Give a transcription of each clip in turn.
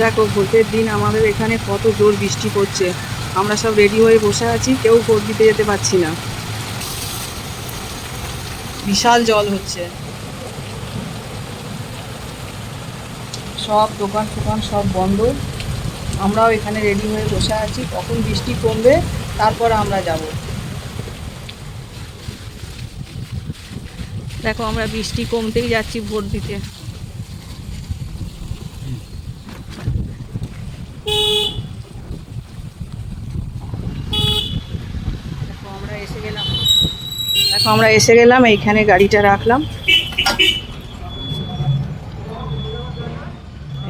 দেখো, ভোটের দিন আমাদের এখানে কত জোর বৃষ্টি পড়ছে। আমরা সব রেডি হয়ে বসে আছি, কেউ ভোট দিতে যেতে পারছি না। বিশাল জল হচ্ছে। সব দোকান ফোকান সব বন্ধ। আমরাও এখানে রেডি হয়ে বসে আছি, কখন বৃষ্টি কমবে, তারপর আমরা যাব। দেখো, আমরা বৃষ্টি কমতেই যাচ্ছি ভোট দিতে দেখো আমরা এসে গেলাম। দেখো, আমরা এসে গেলাম, এইখানে গাড়িটা রাখলাম।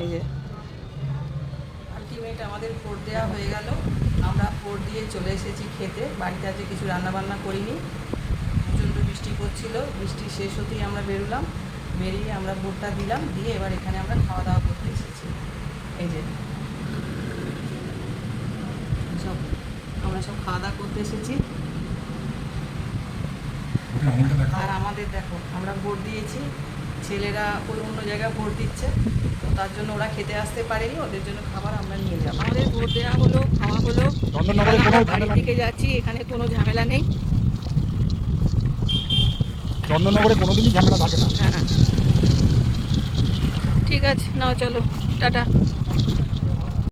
এই যে। আলটিমেট আমাদের ভোট দেওয়া হয়ে গেল। আমরা ভোট দিয়ে চলে এসেছি খেতে। বাড়িতে আজকে কিছু রান্না বান্না করিনি। প্রচণ্ড বৃষ্টি পড়ছিল। বৃষ্টি শেষ হতেই আমরা বেরোলাম। বেরিয়ে আমরা ভোটটা দিলাম। দিয়ে এবার এখানে আমরা খাওয়া দাওয়া করতে এসেছি। এই যে। সব আমরা সব খাওয়া দাওয়া করতে এসেছি। আর আমাদের দেখো আমরা ভোট দিয়েছি ছেলেরা ওই অন্য জায়গায় ভোট দিচ্ছে তো তার জন্য ওরা খেতে আসতে পারেনি ওদের জন্য খাবার আমরা নিয়ে যাব। আমাদের ভোট দেওয়া হলো খাওয়া হলো। বাড়ির দিকে যাচ্ছি এখানে কোনো ঝামেলা নেই। চন্দননগরে কোনোদিনই ঝামেলা থাকে না। হ্যাঁ। ঠিক আছে নাও চলো টাটা।